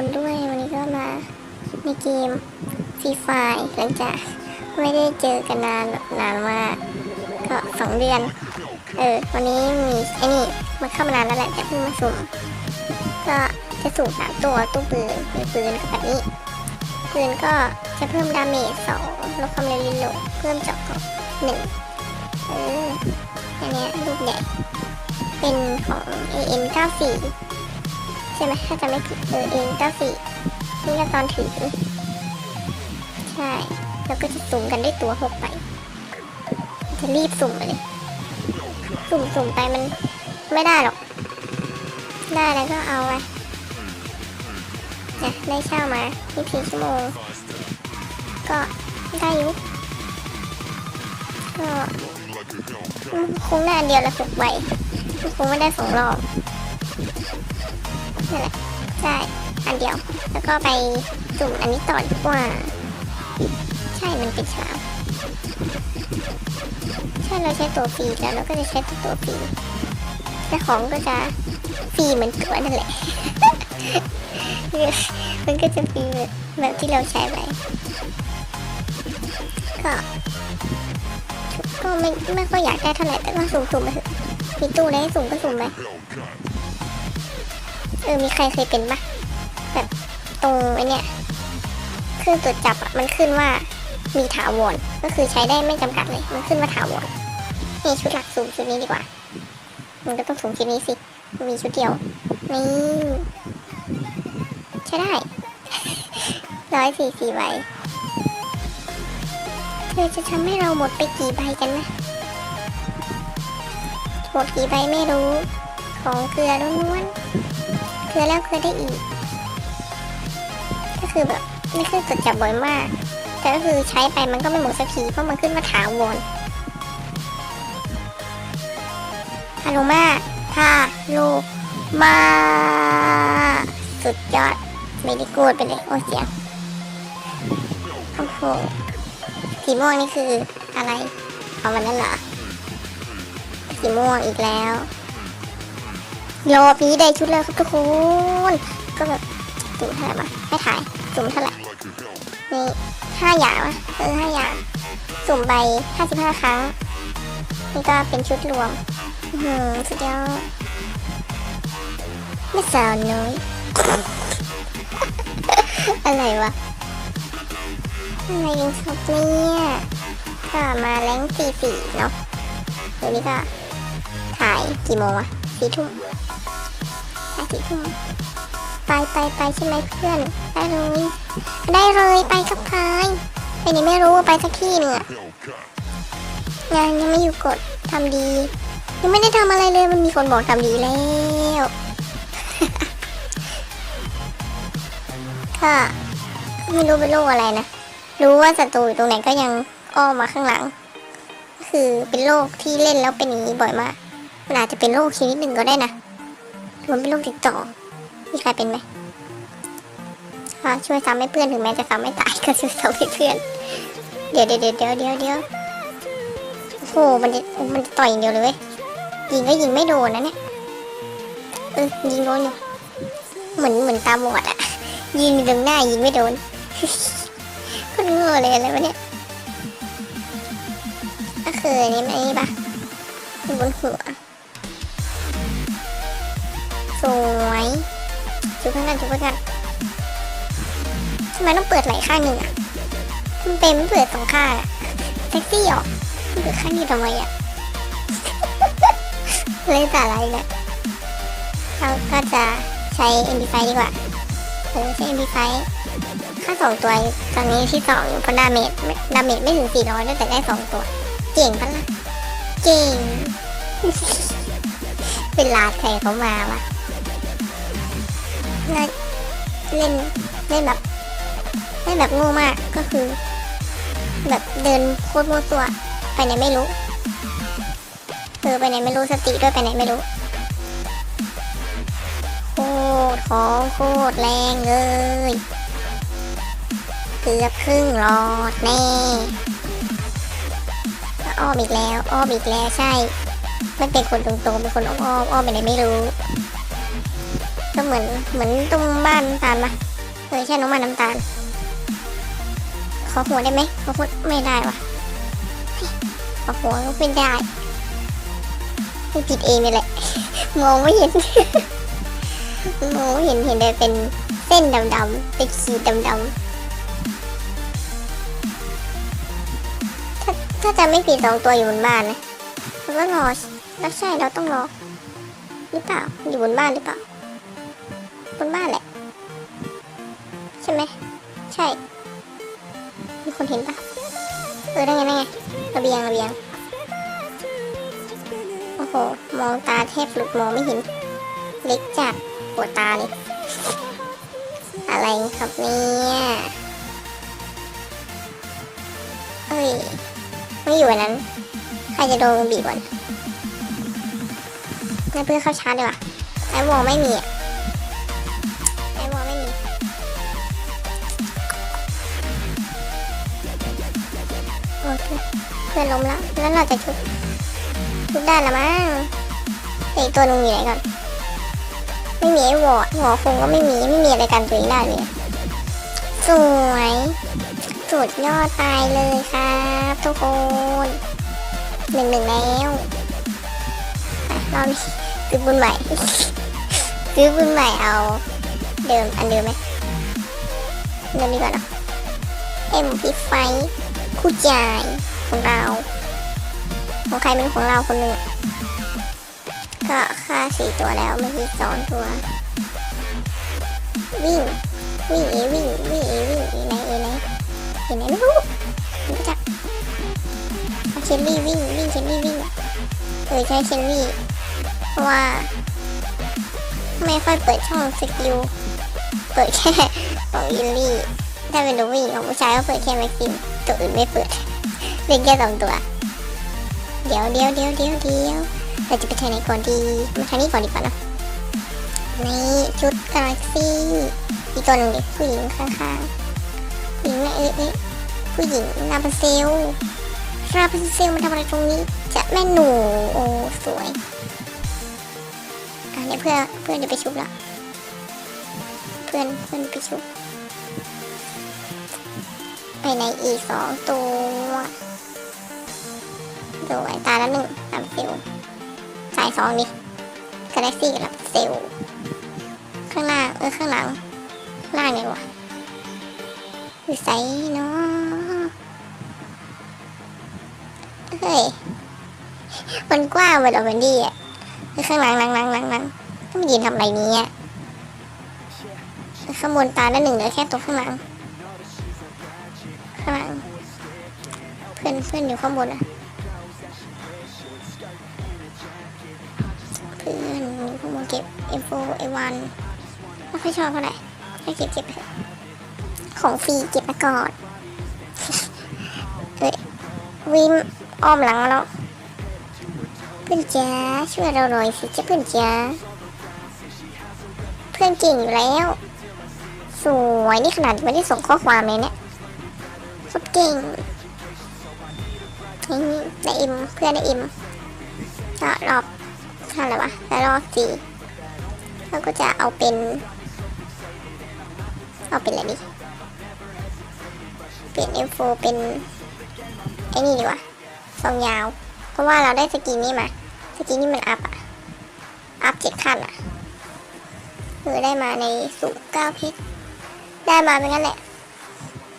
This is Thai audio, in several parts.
คนด้วยวันนี้ก็มาในเกมฟรีไฟหลังจากไม่ได้เจอกันนานนานมากก็สองเดือน เออวันนี้มีไอ้นี่มันเข้ามานานแล้วแหละแต่เพิ่งมาสุ่มก็จะสุ่มสามตัวตู้ปืนมีปืนกับแบบนี้ปืนก็จะเพิ่มดาเมจสองลดความเร็วรีโหลดเพิ่มเจาะหนึ่งเอออันเนี้ยลูกใหญ่เป็นของ AM 94 ใช่ไหมถ้าจะไม่ผิดเออ AM 94นี่ก็ตอนถือใช่ แล้วก็จะสุ่มกันด้วยตัวหกไป จะรีบสุ่มเลย สุ่มสุ่มไปมันไม่ได้หรอก ได้แล้วก็เอาไปนะได้เช่ามา24ชั่วโมง ก็ได้อยุก็คงได้อันเดียวละหกใบคงไม่ได้สองรอบ นั่นแหละได้อันเดียว แล้วก็ไปสุ่มอันนี้ต่อดีกว่า ใช่มันเป็นฉลามใช่เราใช้ตัวฟรีแล้วเราก็จะใช้ตัวฟรีแต่ของก็จะฟรีเหมือนตัวนั่นแหละมันก็จะฟรีแบบที่เราใช้ไปก็ก็ไม่ไม่ค่อยอยากได้เท่าไหร่แต่ก็สุ่มๆไปมีตู้ไห้สุ่มก็สุ่มไป ออมีใครเคยเป็นปะแบบตรงไอเนี้ยเครื่องตรวจจับอะมันขึ้นว่ามีถาวรก็คือใช้ได้ไม่จำกัดเลย มันขึ้นว่าถาวรนี่ชุดหลักสุ่มชุดนี้ดีกว่า มันก็ต้องสุ่มชุดนี้สิมีชุดเดียวนี่ใช้ได้ร้อยสี่สี่ใบเธอจะทำให้เราหมดไปกี่ใบกันนะ หมดกี่ใบไม่รู้ ของเกลือล้วนๆ เกลือแล้วเกลือได้อีก ก็คือแบบนี่คือจดจับบ่อยมาก แต่ก็คือใช้ไปมันก็ไม่หมดสักทีเพราะมันขึ้นมาถาวรฮาโลมาท่าลูกมาสุดยอดไม่ได้กูดไปเลยโอ้เสียงโอ้โหสีม่วงนี่คืออะไรเอามันนั่นเหรอสีม่วงอีกแล้ว รอบนี้ได้ชุดแล้วครับทุกคน ก็แบบจุ่มเท่าไหร่มาให้ถ่ายจุ่มเท่าไหร่นี่ห้าอย่างวะเออห้าอย่างสุ่มใบห้าสิบห้าครั้ง นี่ก็เป็นชุดรวมอือหือสุดยอดไม่สาวน้อยอะไรวะอะไรกันครับเนี่ยก็มาแรงสี่สี่เนาะเดี๋ยวนี้ก็ถ่ายกี่โมงวะสี่ทุ่ม สี่ทุ่มไปไปไปใช่ไหมเพื่อน ได้เลย ได้เลยไปกับพายไปไหนไม่รู้ไปสักที่หนึ่งอะงานยังไม่อยู่กดทำดี ยังไม่ได้ทำอะไรเลยมันมีคนบอกทำดีแล้วก็ไม่รู้เป็นโรคอะไรนะ รู้ว่าศัตรูอยู่ตรงไหนก็ยังอ้อมมาข้างหลัง คือเป็นโรคที่เล่นแล้วเป็นอย่างนี้บ่อยมากมันอาจจะเป็นโรคชนิดหนึ่งก็ได้นะ มันเป็นโรคติดต่อ มีใครเป็นไหมอะช่วยซ้ำให้เพื่อนถึงแม้จะซ้ำไม่ตายก็ช่วยซ้ำให้เพื่อนเดี๋ยวเดี๋ยวเดี๋ยวเดี๋ยวเดี๋ยวเดี๋ยวโอ้โหมันจะมันจะต่อยอย่างเดียวเลยเว้ยยิงก็ยิงไม่โดนนะเนี่ยเออยิงโดนอยู่เหมือนเหมือนตาบอดอะยิงตรงหน้ายิงไม่โดนคนโง่เลยอะไรวะเนี่ยก็คือนนี้มันนี่ปะบนหัว สวยจุบกกันจุบกกันทำไมต้องเปิดไหลข้างหนึ่งอะมันเป็นไม่เปิดสองข้างอะเซ็กซี่หรอมันเปิดข้างนี้ทำไมอะเลยแต่อะไรเนี่ยเราก็จะใช้ MP5 ดีกว่าเออใช้ MP5 ค่าสองตัวตอนนี้ที่สองอยู่เพราะดาเมจดาเมจไม่ถึงสี่ร้อยแต่ได้สองตัว เก่งปะล่ะ เก่งเป็นลาดใครเขามาวะ น่าเล่นเล่นแบบเล่นแบบโง่มากก็คือ แบบเดินโคตรมั่วตัวไปไหนไม่รู้เออไปไหนไม่รู้สติด้วยไปไหนไม่รู้โคตรของโคตรแรงเลยเกือบครึ่งหลอดแน่อ้อมอีกแล้วอ้อมอีกแล้วใช่ไม่เป็นคนตรงๆเป็นคนอ้อมๆอ้อมไปไหนไม่รู้ ก็เหมือนเหมือนตรงบ้านน้ำตาลปะเออใช่น้องบ้านน้ำตาล ขอหัวได้ไหมขอหัวไม่ได้วะขอหัวก็เป็นได้ไม่ผิดเองนี่แหละมองไม่เห็นมองไม่เห็นเห็นแต่เป็นเส้นดำๆเป็นขีดดำๆถ้าถ้าจะไม่ผิดสองตัวอยู่บนบ้านนะเราก็รอแล้วใช่เราต้องรอหรือเปล่าอยู่บนบ้านหรือเปล่า บนบ้านแหละ ใช่ไหม ใช่ มีคนเห็นปะเออได้ไงได้ไงระเบียงระเบียง โอ้โห มองตาแทบหลุดมองไม่เห็น เล็กจัดปวดตาเลย อะไรครับเนี่ยเอ้ย ไม่อยู่อันนั้น ใครจะโดนบีบก่อนงั้นเพื่อนเข้าชาร์จดีกว่าไอ้วอลไม่มีอะ พื่อนล้มแล้ว แล้วเราจะชุบชุบได้ละมั้งแต่อีกตัวนึงอยู่ไหนก่อน ไม่มีไอ้วอร์ดวอคงก็ไม่มี ไม่มีอะไรกันตัวเองได้เลย สวย สุดยอดตายเลยครับ ทุกคนหนึ่งหนึ่งแล้วอะรอบนี้ซื้อบุญใหม่ ซื้อบุญใหม่เอา เดิมอันเดิมไหมเดิมดีกว่าเนอะเอ็มพีไฟคู่ใจ ของเรา ของใครเป็นของเราคนหนึ่งก็ค่าสี่ตัวแล้วไม่ใช่สองตัว วิ่ง วิ่งเอวิ่งวิ่งเอวิ่งเอไหนเอไหนเอไหนไม่รู้ไม่รู้จักเอาเชลลี่วิ่งวิ่งเชลลี่วิ่งเออใช้เชลลี่เพราะว่าไม่ค่อยเปิดช่องสกิลเปิดแค่ของยิลลี่ถ้าเป็นดูวิ่งของผู้ชายก็เปิดแค่แม็กซิมตัวอื่นไม่เปิด เล่นแค่สองตัว เดี๋ยวเดี๋ยวเดี๋ยวเดี๋ยวเดี๋ยวเราจะไปทางไหนก่อนดี มาทางนี้ก่อนดีกว่าเนอะนี่ชุดกาแล็กซี่อีกตัวหนึ่งดิผู้หญิงข้างๆผู้หญิงนะเอ๊ะเอ๊ะผู้หญิงราพันเซลราพันเซลมาทำอะไรตรงนี้ จะแม่หนู โอ้สวยอะเดี๋ยวเพื่อนเพื่อนจะไปชุบละเพื่อนเพื่อนไปชุบไปในอีกสองตัว ดูไอ้ตาละหนึ่งลำเซลลสายสองนี่กาแล็กซี่กับลำเซลลข้างหน้าเออข้างหลังล่างเนี่ยวะอยู่ไซเนาะเฮ้ยมันกว้างไปหรอเวนดี้อะคือข้างหลังหลังหลังหลังหลังก็มายืนทำอะไรนี้ยข้างบนตาละหนึ่งเหลือแค่ตัวข้างหลังข้างหลังเพื่อนเพื่อนอยู่ข้างบนอะ เพื่อนอยู่ข้างบนเก็บ F4 A1 ไม่ค่อยชอบเท่าไหร่ให้เก็บเก็บเถอของฟรีเก็บมาก่อนเอ้ยวิมอ้อมหลังมาแล้วเพื่อนจ้าช่วยเราหน่อยสิจ้าเพื่อนจ้าเพื่อนเก่งอยู่แล้ว สวยนี่ขนาดไม่ได้ส่งข้อความเลยเนี่ยโคตรเก่งนี่ได้อิมเพื่อนได้อิมก็รอ บเท่าไรวะแล้วรอบสี่เราก็จะเอาเป็น เอาเป็นอะไรดีเปลี่ยน M4 เป็นไอ้นี่ดีกว่าทรงยาว เพราะว่าเราได้สกินนี่มา สกินนี่มันอัพอะอัพเจ็ดขั้นอะคือได้มาในสูงเก้าพชรได้มาเป็นงั้นแหละ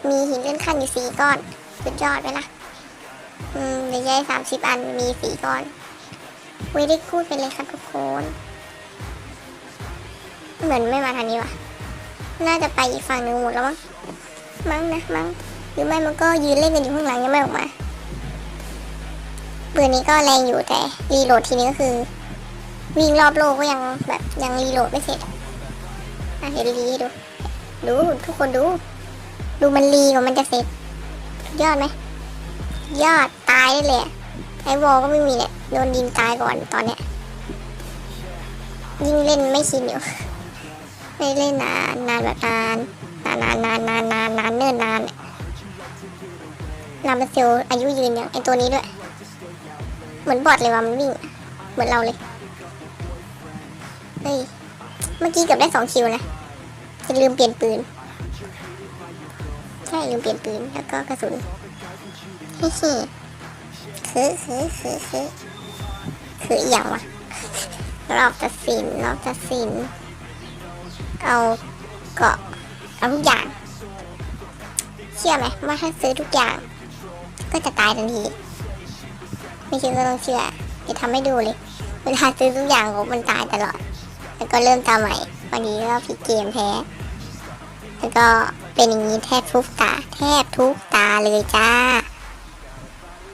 มีหินเลื่อนขั้นอยู่สี่ก้อน สุดยอดไปละอืมเดี๋ยวย้ายสามสิบอันมีสี่ก้อน ว้ยได้พูดไปเลยครับทุกคน เหมือนไม่มาทางนี้ว่ะ น่าจะไปอีกฝั่งหนึ่งหมดแล้วมั้ง มั้งนะมั้ง หรือไม่มันก็ยืนเล่นกันอยู่ข้างหลังยังไม่ออกมาปืนนี้ก็แรงอยู่แต่รีโหลดทีนี้ก็คือ วิ่งรอบโลกก็ยังแบบยังรีโหลดไม่เสร็จอะเดี๋ยวรีให้ดู ดูทุกคนดู ดูมันรีกว่ามันจะเสร็จ ยอดไหม ยอดตายได้เลยไอ้วอลก็ไม่มีเนี่ย โดนยิงตายก่อนตอนเนี้ยยิ่งเล่นไม่ชินอยู่ไม่เล่นนานนานแบบนานนานนานนานนานนานนานเนิ่นนานอะลามาเซลอายุยืนอย่างไอตัวนี้ด้วย เหมือนบอดเลยว่ามันวิ่ง เหมือนเราเลยเฮ้ยเมื่อกี้เกือบได้สองคิวนะจะลืมเปลี่ยนปืนใช่ลืมเปลี่ยนปืนแล้วก็กระสุนฮิฮิคือคือคือคือ คืออย่างวะรอบตัดสินรอบตัดสิน เอาเกาะเอาทุกอย่าง เชื่อไหมว่าถ้าซื้อทุกอย่าง ก็จะตายทันทีไม่เชื่อก็ต้องเชื่อเดี๋ยวทำให้ดูเลยเวลาซื้อทุกอย่างผมมันตายตลอด แล้วก็เริ่มตาใหม่วันนี้ก็พลิเกมแพ้แล้วก็เป็นอย่างนี้แทบทุกตา แทบทุกตาเลยจ้า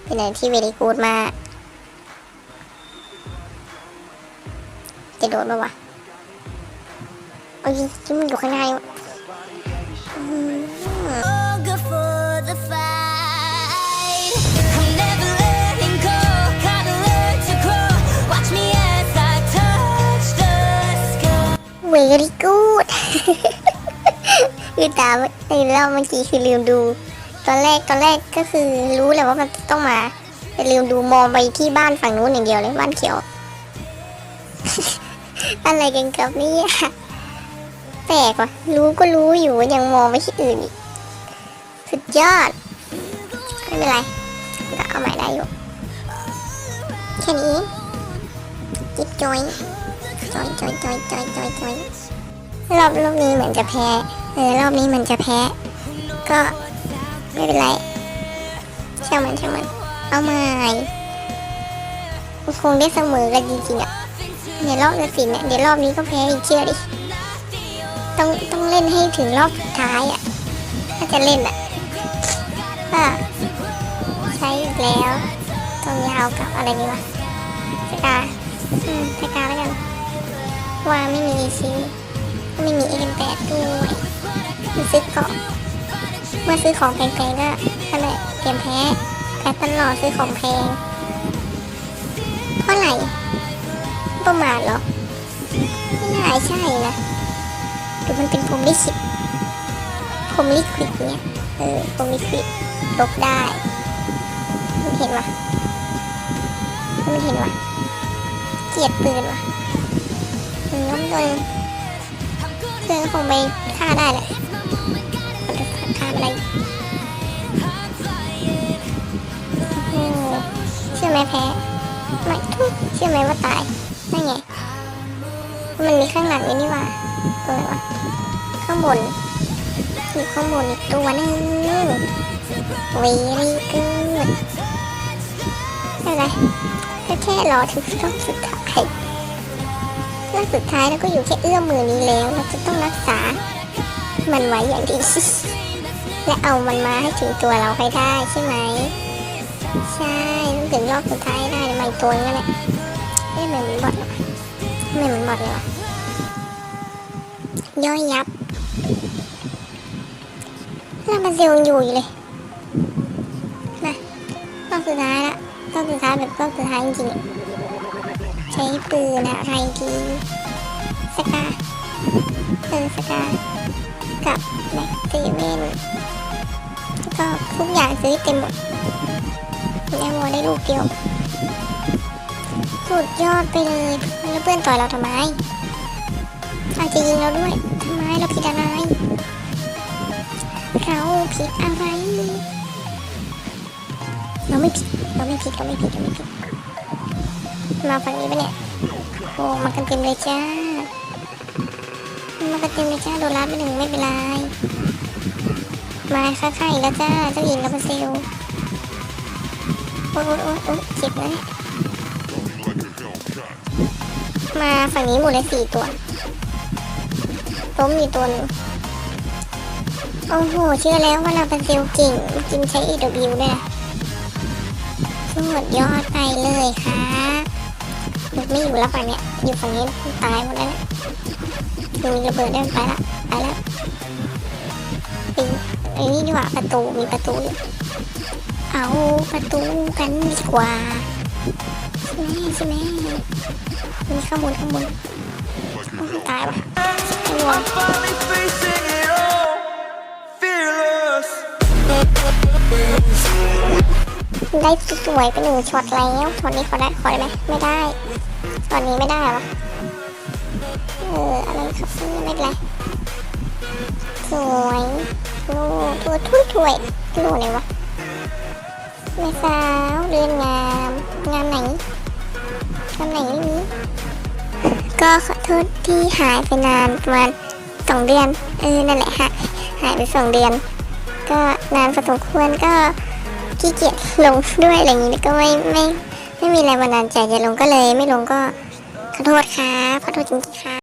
เป็นอะไรที่เวลีกูดมาก จะโดนปะวะโอ้ยที่มันอยู่ข้างในวะอืม Go for the fight. I'm never letting go. Gotta learn to grow. Watch me as I touch the sky. เวลีกูดคือตาตื่นแล้วเมื่อกี้คือลืมดู ตอนแรกตอนแรกก็คือรู้แหละว่ามันต้องมาแต่ลืมดูมองไปที่บ้านฝั่งนู้นอย่างเดียวเลยบ้านเขียว อะไรกันกับเนี่ยแปลกว่ะรู้ก็รู้อยู่ยังมองไปที่อื่นอีกสุดยอด ไม่เป็นไรก็เอาใหม่ได้อยู่แค่นี้จิบจอยจอยจอยจอยจอยจอยจอยรอบรอบนี้เหมือนจะแพ้เออรอบนี้มันจะแพ้ ก็ไม่เป็นไรช่างมันช่างมัน เอาใหม่คงได้เสมอกันจริงๆอะ ในรอบตัดสินเนี่ยเดี๋ยวรอบนี้ก็แพ้อีกเชื่อดิ ต้องต้องเล่นให้ถึงรอบสุดท้ายอะ ถ้าจะเล่นอะก็ใช้อีกแล้วตรงยาวกับอะไรดีวะสกาอืมสกาแล้วกัน ว่าไม่มีซีไม่มีเอ็นแปดด้วยซื้อเกาะเมื่อซื้อของแพงๆก็นั่นแหละเตรียมแพ้แพ้ตลอดซื้อของแพงเพราะอะไร ประมาทเหรอไม่น่าใช่นะหรือมันเป็นพรมลิขิตพรมลิขิตเนี่ยเออพรมลิขิตลบได้มันเห็นวะมันเห็นวะเกลียดปืนวะอืมล้มตัวเองพื่อนคงไปฆ่าได้แหละมันจะฆ่าอะไรโอ้เชื่อไหมแพ้ไม่ทุกเชื่อไหมว่าตาย มันมีข้างหลังอยู่นี่ว่าตัวอะไหนวะข้างบนมีข้างบนอีกตัวนึงเวรี่กูดอะไรก็แค่รอถึงรอบสุดท้ายรอบสุดท้ายแล้วก็อยู่แค่เอื้อมมือนี้แล้วเราจะต้องรักษา มันไว้อย่างดีและเอามันมาให้ถึงตัวเราให้ได้ใช่ไหมใช่ต้องถึงรอบสุดท้ายให้ไมันตัวนั่นแหละเอ๊ะทำไมมันบอดวะทำไมมันบอดเลยวะ ย่อยยับแล้วมันเซลอยู่อยู่เลยนะรอบสุดท้ายละรอบสุดท้ายแบบรอบสุดท้ายจริงๆใช้ปืนอะไรดีสกาเออสกากับแม็กซีเวนก็ทุกอย่างซื้อเต็มหมดแล้วมัวได้ลูกเดียว สุดยอดไปเลยแล้วเพื่อนต่อยเราทำไม อาจจะยิงเราด้วยทำไมเราผิดอะไร เราผิดอะไร เราไม่ผิด เราไม่ผิด เราไม่ผิด เราไม่ผิด มาฝั่งนี้ปะเนี่ย โอ้ มากันเต็มเลยจ้า มากันเต็มเลยจ้า โดนรัดไปหนึ่งไม่เป็นไร มาค่าๆอีกแล้วจ้า เจ้าหญิงกับเซลโอ้โอ้โอ้โอ้เจ็บเนี่ยมาฝั่งนี้หมดเลยสี่ตัว ล้มอยู่ตัวนึงโอ้โห เชื่อแล้วว่าเราเป็นซลล์เก่งจริงใช้ EW ด้วยนะสุดยอดไปเลยค่ะหลุดไม่อยู่แล้วฝั่งเนี้ยอยู่ฝั่งนี้ตายหมดแล้วเนี่ยดูมีระเบิดได้ไปละไปแล้วปีนไอ้นี่ดีกว่าประตูมีประตูอยู่เอาประตูกันดีกว่าใช่ไหมใช่ไหมมีข้างบนข้างบนตายว่ะ ได้สวยไปหนึ่งช็อตแล้วช็อตนี้ขอได้ขอได้ไหมไม่ได้ช็อตนี้ไม่ได้วะเอออะไรครับไม่เป็นไรสวยโอ้ตัวถ้วยถวยลอะไรวะแม่สาวเรือนงามงามไหนงามไหนไม่มี ก็ขอโทษที่หายไปนานประมาณสองเดือนเออนั่นแหละฮะหายไปสองเดือน ก็นานพอสมควรก็ขี้เกียจลงด้วยอะไรอย่างนี้ก็ไม่ไม่ไม่มีแรงบันดาลใจจะลงก็เลยไม่ลงก็ขอโทษครับขอโทษจริงๆครับ